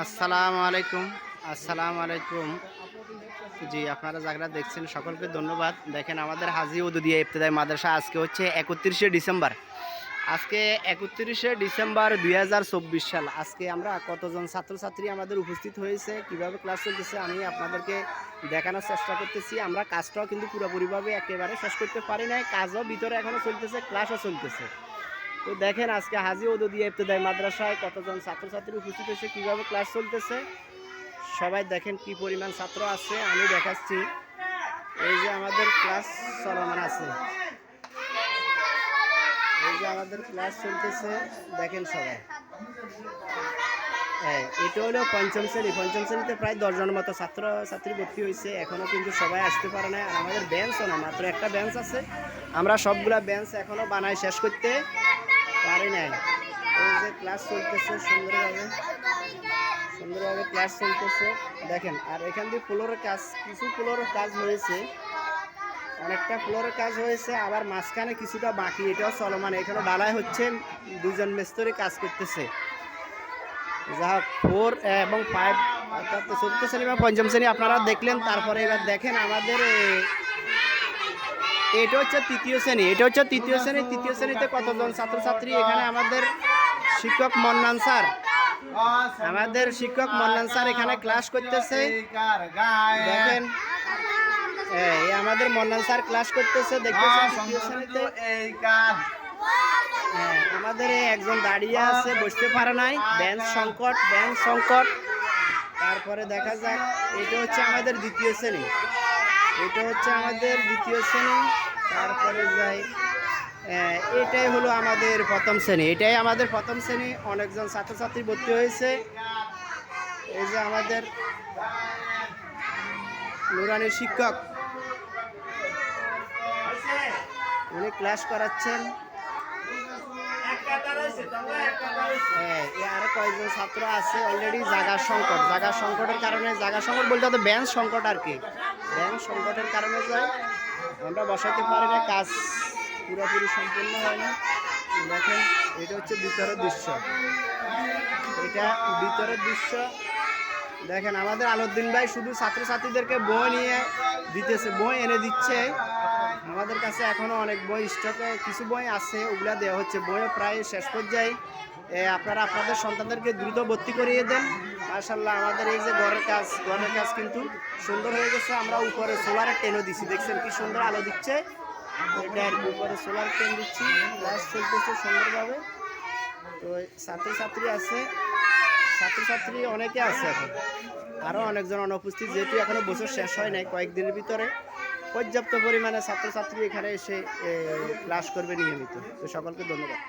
আসসালামু আলাইকুম আসসালামু আলাইকুম। জি, আপনারা যারা দেখছেন, সকলকে ধন্যবাদ। দেখেন, আমাদের হাজি উদুদিয়া ইফতেদায় মাদ্রাসা আজকে হচ্ছে একত্রিশে ডিসেম্বর। আজকে একত্রিশে ডিসেম্বর দুই হাজার চব্বিশ সাল। আজকে আমরা কতজন ছাত্রছাত্রী আমাদের উপস্থিত হয়েছে, কীভাবে ক্লাস চলতেছে, আমি আপনাদেরকে দেখানোর চেষ্টা করতেছি। আমরা কাজটাও কিন্তু পুরোপুরিভাবে একেবারে শেষ করতে পারি নাই, কাজও ভিতরে এখনও চলতেছে, ক্লাসও চলতেছে। তো দেখেন আজকে হাজি উদুদিয়া ইফতেদায় মাদ্রাসায় কতজন ছাত্রছাত্রী উপস্থিত হয়েছে, কীভাবে ক্লাস চলতেছে? সবাই দেখেন কি পরিমাণ ছাত্র আছে, আমি দেখাচ্ছি। এই যে আমাদের ক্লাস চলমান আছে। এই যে আমাদের ক্লাস চলতেছে, দেখেন সবাই। হ্যাঁ এটা হলো পঞ্চম শ্রেণি। পঞ্চম শ্রেণীতে প্রায় দশজনের মতো ছাত্র ছাত্রী ভর্তি হয়েছে। এখনও কিন্তু সবাই আসতে পারে না আর আমাদের বেঞ্চও না, মাত্র একটা বেঞ্চ আছে। আমরা সবগুলা বেঞ্চ এখনও বানাই শেষ করতে পারি নাই। এই যে ক্লাস চলতেছে, সুন্দরভাবে সুন্দরভাবে ক্লাস চলতেছে। দেখেন, আর এখান দিয়ে ফ্লোরের কাজ, কিছু ফ্লোরের কাজ হয়েছে। অনেকটা ফ্লোরের কাজ হয়েছে, আবার মাঝখানে কিছুটা বাকি, এটাও চলমান। এখানে ডালাই হচ্ছে দুজন মিস্ত্রি কাজ করতেছে। যা ফোর এবং ফাইভ অর্থাৎ চতুর্থ শ্রেণি বা পঞ্চম শ্রেণি আপনারা দেখলেন, তারপরে এবার দেখেন আমাদের এটা হচ্ছে তৃতীয় শ্রেণি। এটা হচ্ছে তৃতীয় শ্রেণি। তৃতীয় শ্রেণীতে কতজন ছাত্রছাত্রী? এখানে আমাদের শিক্ষক মন্নান স্যার। আমাদের শিক্ষক মন্নান স্যার এখানে ক্লাস করতেছে। দেখেন এই আমাদের মন্নান স্যার ক্লাস করতেছে দেখতেছেন তৃতীয় শ্রেণীতে। হ্যাঁ, আমাদের একজন দাঁড়িয়ে আছে বসতে পারে নাই। বেঞ্চ সংকট বেঞ্চ সংকট। তারপরে দেখা যাক এটা হচ্ছে আমাদের দ্বিতীয় শ্রেণি। এটা হচ্ছে আমাদের দ্বিতীয় শ্রেণি। তারপরে যাই এটাই হলো আমাদের প্রথম শ্রেণি। এটাই আমাদের প্রথম শ্রেণি। অনেকজন ছাত্রছাত্রী ভর্তি হয়েছে। এই যে আমাদের নুরানির শিক্ষক। উনি ক্লাস করাচ্ছেন। হ্যাঁ আরও কয়েকজন ছাত্র আছে। অলরেডি জায়গার সংকট। জায়গার সংকটের কারণে জায়গা সংকট বলতে ব্যাংক সংকট আর কি। ব্যাংক সংকটের কারণে যাই আমরা বসাতে পারি না, কাজ পুরোপুরি সম্পূর্ণ হয় না। দেখেন, এটা হচ্ছে ভিতরের দৃশ্য। এটা ভিতরের দৃশ্য। দেখেন, আমাদের আলউদ্দিন ভাই শুধু ছাত্রছাত্রীদেরকে বই নিয়ে দিতেছে, বই এনে দিচ্ছে। আমাদের কাছে এখনও অনেক বই স্টকে কিছু বই আছে, ওগুলা দেওয়া হচ্ছে। বইও প্রায় শেষ পর্যায়ে। আপনারা আপনাদের সন্তানদেরকে দ্রুত ভর্তি করিয়ে দেন। মার্শাল্লাহ আমাদের এই যে ঘরের কাজ ঘরের কাজ কিন্তু সুন্দর হয়ে গেছে। আমরা উপরে সোলারের টেনও দিচ্ছি দেখছেন কি সুন্দর আলো দিচ্ছে? এটা আর উপরে সোলার টেন দিচ্ছি। ক্লাস চলতেছে সুন্দরভাবে। তো ছাত্রছাত্রী আছে। ছাত্রছাত্রী অনেকে আছে এখন। আরও অনেকজন অনুপস্থিত, যেহেতু এখনও বছর শেষ হয় নাই কয়েকদিনের ভিতরে। পর্যাপ্ত পরিমাণে ছাত্রছাত্রী এখানে এসে ক্লাস করবে নিয়মিত। তো সকলকে ধন্যবাদ।